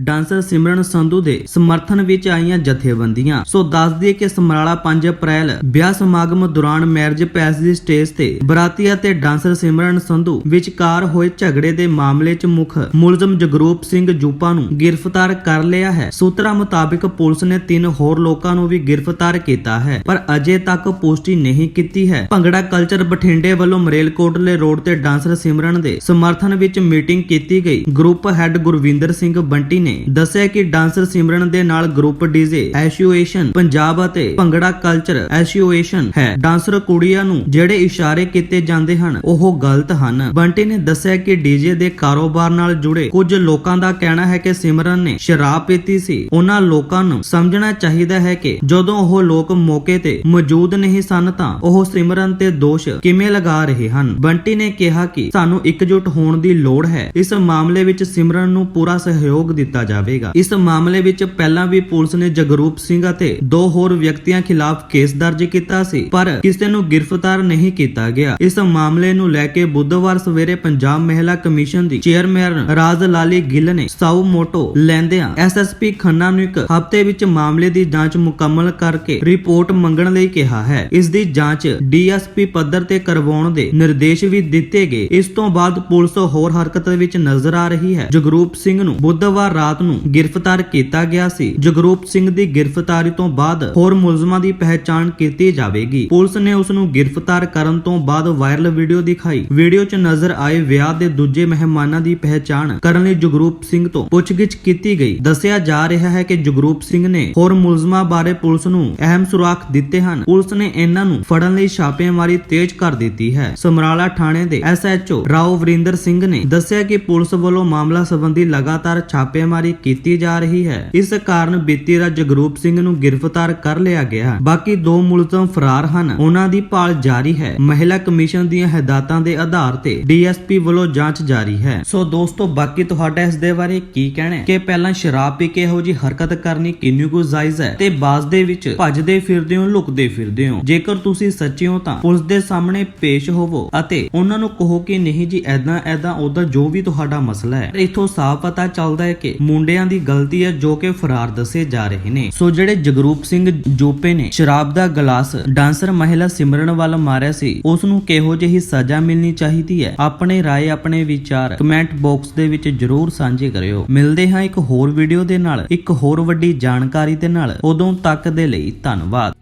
Dancer ਸਿਮਰਨ ਸੰਧੂ ਦੇ ਸਮਰਥਨ ਵਿੱਚ ਆਈਆਂ ਜਥੇਬੰਦੀਆਂ। ਸੋ ਦੱਸ ਦਈਏ ਕਿ ਸਮਰਾਲਾ 5 ਅਪ੍ਰੈਲ ਵਿਆਹ ਸਮਾਗਮ ਦੌਰਾਨ ਮੈਰਿਜ ਪੈਸ ਦੀ ਸਟੇਜ ਤੇ ਬਰਾਤੀ ਅਤੇ ਡਾਂਸਰ ਸਿਮਰਨ ਸੰਧੂ ਵਿਚਕਾਰ ਹੋਏ ਝਗੜੇ ਦੇ ਮਾਮਲੇ 'ਚ ਮੁੱਖ ਮੁਲਜ਼ਮ ਜਗਰੂਪ ਸਿੰਘ ਜੂਪਾ ਨੂੰ ਗ੍ਰਿਫਤਾਰ ਕਰ ਲਿਆ ਹੈ। ਸੂਤਰਾਂ ਮੁਤਾਬਿਕ ਪੁਲਿਸ ਨੇ ਤਿੰਨ ਹੋਰ ਲੋਕਾਂ ਨੂੰ ਵੀ ਗ੍ਰਿਫਤਾਰ ਕੀਤਾ ਹੈ, ਪਰ ਅਜੇ ਤੱਕ ਪੁਸ਼ਟੀ ਨਹੀਂ ਕੀਤੀ ਹੈ। ਭੰਗੜਾ ਕਲਚਰ ਬਠਿੰਡੇ ਵੱਲੋਂ ਮਰੇਲਕੋਟਲੇ ਰੋਡ ਤੇ ਡਾਂਸਰ ਸਿਮਰਨ ਦੇ ਸਮਰਥਨ ਵਿੱਚ ਮੀਟਿੰਗ ਕੀਤੀ ਗਈ। ਗਰੁੱਪ ਹੈੱਡ ਗੁਰਵਿੰਦਰ ਸਿੰਘ ਬੰਟੀ ਨੇ ਦੱਸਿਆ ਕਿ ਡਾਂਸਰ ਸਿਮਰਨ ਦੇ ਨਾਲ ਗਰੁੱਪ ਡੀਜੇ ਐਸੋਸੀਏਸ਼ਨ ਪੰਜਾਬ ਅਤੇ ਭੰਗੜਾ ਕਲਚਰ ਐਸੋਸੀਏਸ਼ਨ ਹੈ। ਡਾਂਸਰ ਕੁੜੀਆਂ ਨੂੰ ਜਿਹੜੇ ਇਸ਼ਾਰੇ ਕੀਤੇ ਜਾਂਦੇ ਹਨ, ਉਹ ਗਲਤ ਹਨ। ਬੰਟੀ ਨੇ ਦੱਸਿਆ ਕਿ ਡੀਜੇ ਦੇ ਕਾਰੋਬਾਰ ਨਾਲ ਜੁੜੇ ਕੁਝ ਲੋਕਾਂ ਦਾ ਕਹਿਣਾ ਹੈ ਕਿ ਸਿਮਰਨ ਨੇ ਸ਼ਰਾਬ ਪੀਤੀ ਸੀ। ਉਹਨਾਂ ਲੋਕਾਂ ਨੂੰ ਸਮਝਣਾ ਚਾਹੀਦਾ ਹੈ ਕਿ ਜਦੋਂ ਉਹ ਲੋਕ ਮੌਕੇ ਤੇ ਮੌਜੂਦ ਨਹੀਂ ਸਨ ਤਾਂ ਉਹ ਸਿਮਰਨ ਤੇ ਦੋਸ਼ ਕਿਵੇਂ ਲਗਾ ਰਹੇ ਹਨ। ਬੰਟੀ ਨੇ ਕਿਹਾ ਕਿ ਸਾਨੂੰ ਇਕਜੁੱਟ ਹੋਣ ਦੀ ਲੋੜ ਹੈ। ਇਸ ਮਾਮਲੇ ਵਿੱਚ ਸਿਮਰਨ ਨੂੰ ਪੂਰਾ ਸਹਿਯੋਗ ਦਿੱਤਾ ਜਾਵੇਗਾ। ਇਸ ਮਾਮਲੇ ਵਿੱਚ ਪਹਿਲਾਂ ਵੀ ਪੁਲਿਸ ਨੇ ਜਗਰੂਪ ਸਿੰਘ ਅਤੇ ਦੋ ਹੋਰ ਵਿਅਕਤੀਆਂ ਖਿਲਾਫ ਕੇਸ ਦਰਜ ਕੀਤਾ ਸੀ, ਪਰ ਕਿਸੇ ਨੂੰ ਗ੍ਰਿਫਤਾਰ ਨਹੀਂ ਕੀਤਾ ਗਿਆ। ਇਸ ਮਾਮਲੇ ਨੂੰ ਲੈ ਕੇ ਬੁੱਧਵਾਰ ਸਵੇਰੇ ਪੰਜਾਬ ਮਹਿਲਾ ਕਮਿਸ਼ਨ ਦੀ ਚੇਅਰਮੈਨ ਰਾਜ ਲਾਲੀ ਗਿੱਲ ਨੇ ਸਾਊ ਮੋਟੋ ਲੈਂਦਿਆਂ ਐਸਐਸਪੀ ਖੰਨਾ ਨੂੰ ਇੱਕ ਹਫ਼ਤੇ ਵਿੱਚ ਮਾਮਲੇ ਦੀ ਜਾਂਚ ਮੁਕੰਮਲ ਕਰਕੇ ਰਿਪੋਰਟ ਮੰਗਣ ਲਈ ਕਿਹਾ ਹੈ। ਇਸ ਦੀ ਜਾਂਚ ਡੀਐਸਪੀ ਪੱਧਰ ਤੇ ਕਰਵਾਉਣ ਦੇ ਨਿਰਦੇਸ਼ ਵੀ ਦਿੱਤੇ ਗਏ। ਇਸ ਤੋਂ ਬਾਅਦ ਪੁਲਿਸ ਹੋਰ ਹਰਕਤ ਵਿੱਚ ਨਜ਼ਰ ਆ ਰਹੀ ਹੈ। ਜਗਰੂਪ ਸਿੰਘ ਨੂੰ ਬੁੱਧਵਾਰ ਰਾਤ ਨੂੰ ਗ੍ਰਿਫਤਾਰ ਕੀਤਾ ਗਿਆ ਸੀ। ਜਗਰੂਪ ਸਿੰਘ ਦੀ ਗ੍ਰਿਫਤਾਰੀ ਤੋਂ ਬਾਅਦ ਹੋਰ ਮੁਲਜ਼ਮਾਂ ਦੀ ਪਹਿਚਾਣ ਕੀਤੀ ਜਾਵੇਗੀ। ਪੁਲਿਸ ਨੇ ਉਸ ਨੂੰ ਗ੍ਰਿਫਤਾਰ ਕਰਨ ਤੋਂ ਬਾਅਦ ਵਾਇਰਲ ਵੀਡੀਓ ਦਿਖਾਈ। ਵੀਡੀਓ 'ਚ ਨਜ਼ਰ ਆਏ ਵਿਆਹ ਦੇ ਦੂਜੇ ਮਹਿਮਾਨਾਂ ਦੀ ਪਹਿਚਾਣ ਕਰਨ ਲਈ ਜਗਰੂਪ ਸਿੰਘ ਤੋਂ ਪੁੱਛਗਿੱਛ ਕੀਤੀ ਗਈ। ਦੱਸਿਆ ਜਾ ਰਿਹਾ ਹੈ ਕਿ ਜਗਰੂਪ ਸਿੰਘ ਨੇ ਹੋਰ ਮੁਲਜ਼ਮਾਂ ਬਾਰੇ ਪੁਲਿਸ ਨੂੰ ਅਹਿਮ ਸੁਰਾਖ ਦਿੱਤੇ ਹਨ। ਪੁਲਿਸ ਨੇ ਇਹਨਾਂ ਨੂੰ ਫੜਨ ਲਈ ਛਾਪੇਮਾਰੀ ਤੇਜ਼ ਕਰ ਦਿੱਤੀ ਹੈ। ਸਮਰਾਲਾ ਥਾਣੇ ਦੇ ਐਸਐਚਓ ਰਾਓ ਵਰਿੰਦਰ ਸਿੰਘ ਨੇ ਦੱਸਿਆ ਕਿ ਪੁਲਿਸ ਵੱਲੋਂ ਮਾਮਲਾ ਸੰਬੰਧੀ ਲਗਾਤਾਰ ਛਾਪੇਮਾਰੀ ਕੀਤੀ ਜਾ ਰਹੀ ਹੈ। ਇਸ ਕਾਰਨ ਬੀਤੀ ਰਾਤ ਜਗਰੂਪ ਸਿੰਘ ਨੂੰ ਗ੍ਰਿਫਤਾਰ ਕਰ ਲਿਆ ਗਿਆ। ਬਾਕੀ ਦੋ ਮੁਲਜ਼ਮ ਫਰਾਰ ਹਨ। ਉਹਨਾਂ ਦੀ ਭਾਲ ਜਾਰੀ ਹੈ। ਮਹਿਲਾ ਕਮਿਸ਼ਨ ਦੀਆਂ ਹਦਾਇਤਾਂ ਦੇ ਆਧਾਰ ਤੇ ਡੀਐਸਪੀ ਵੱਲੋਂ ਜਾਂਚ ਜਾਰੀ ਹੈ। ਸੋ ਦੋਸਤੋ, ਬਾਕੀ ਤੁਹਾਡਾ ਇਸ ਦੇ ਬਾਰੇ ਕੀ ਕਹਿਣਾ ਹੈ? ਕਿ ਪਹਿਲਾਂ ਸ਼ਰਾਬ ਪੀ ਕੇ ਇਹੋ ਜੀ ਹਰਕਤ ਕਰਨੀ ਕਿੰਨੀ ਕੁ ਜਾਇਜ਼ ਹੈ? ਤੇ ਬਾਜ਼ ਦੇ ਵਿੱਚ ਭੱਜਦੇ ਫਿਰਦੇ ਹੋ, ਲੁਕਦੇ ਫਿਰਦੇ ਹੋ? ਜੇਕਰ ਤੁਸੀਂ ਸੱਚੇ ਹੋ ਤਾਂ ਪੁਲਿਸ ਦੇ ਸਾਹਮਣੇ ਪੇਸ਼ ਹੋਵੋ ਅਤੇ ਉਹਨਾਂ ਨੂੰ ਕਹੋ ਕਿ ਨਹੀਂ ਜੀ ਐਦਾਂ ਐਦਾਂ ਉਹਦਾ ਜੋ ਵੀ ਤੁਹਾਡਾ ਮਸਲਾ ਹੈ। ਇਥੋਂ ਸਾਫ਼ ਪਤਾ ਚੱਲਦਾ ਹੈ ਕਿ ਮੁੰਡਿਆਂ ਦੀ ਗਲਤੀ ਹੈ ਜੋ ਕਿ ਫਰਾਰ ਦੱਸੇ ਜਾ ਰਹੇ ਨੇ। ਸੋ ਜਿਹੜੇ ਜਗਰੂਪ ਸਿੰਘ ਜੋਪੇ ਨੇ ਸ਼ਰਾਬ ਦਾ ਗਲਾਸ ਡਾਂਸਰ ਮਹਿਲਾ ਸਿਮਰਨ ਵੱਲ ਮਾਰਿਆ ਸੀ ਉਸ ਨੂੰ ਕਿਹੋ ਜਿਹੀ ਸਜ਼ਾ ਮਿਲਣੀ ਚਾਹੀਦੀ ਹੈ? ਆਪਣੇ ਰਾਏ, ਆਪਣੇ ਵਿਚਾਰ ਕਮੈਂਟ ਬਾਕਸ ਦੇ ਵਿੱਚ ਜਰੂਰ ਸਾਂਝੇ ਕਰਿਓ। ਮਿਲਦੇ ਹਾਂ ਇੱਕ ਹੋਰ ਵੀਡੀਓ ਦੇ ਨਾਲ। ਇੱਕ ਹੋਰ ਵੱਡੀ ਜਾਣਕਾਰੀ ਦੇ ਨਾਲ। ਉਦੋਂ ਤੱਕ ਦੇ ਲਈ ਧੰਨਵਾਦ।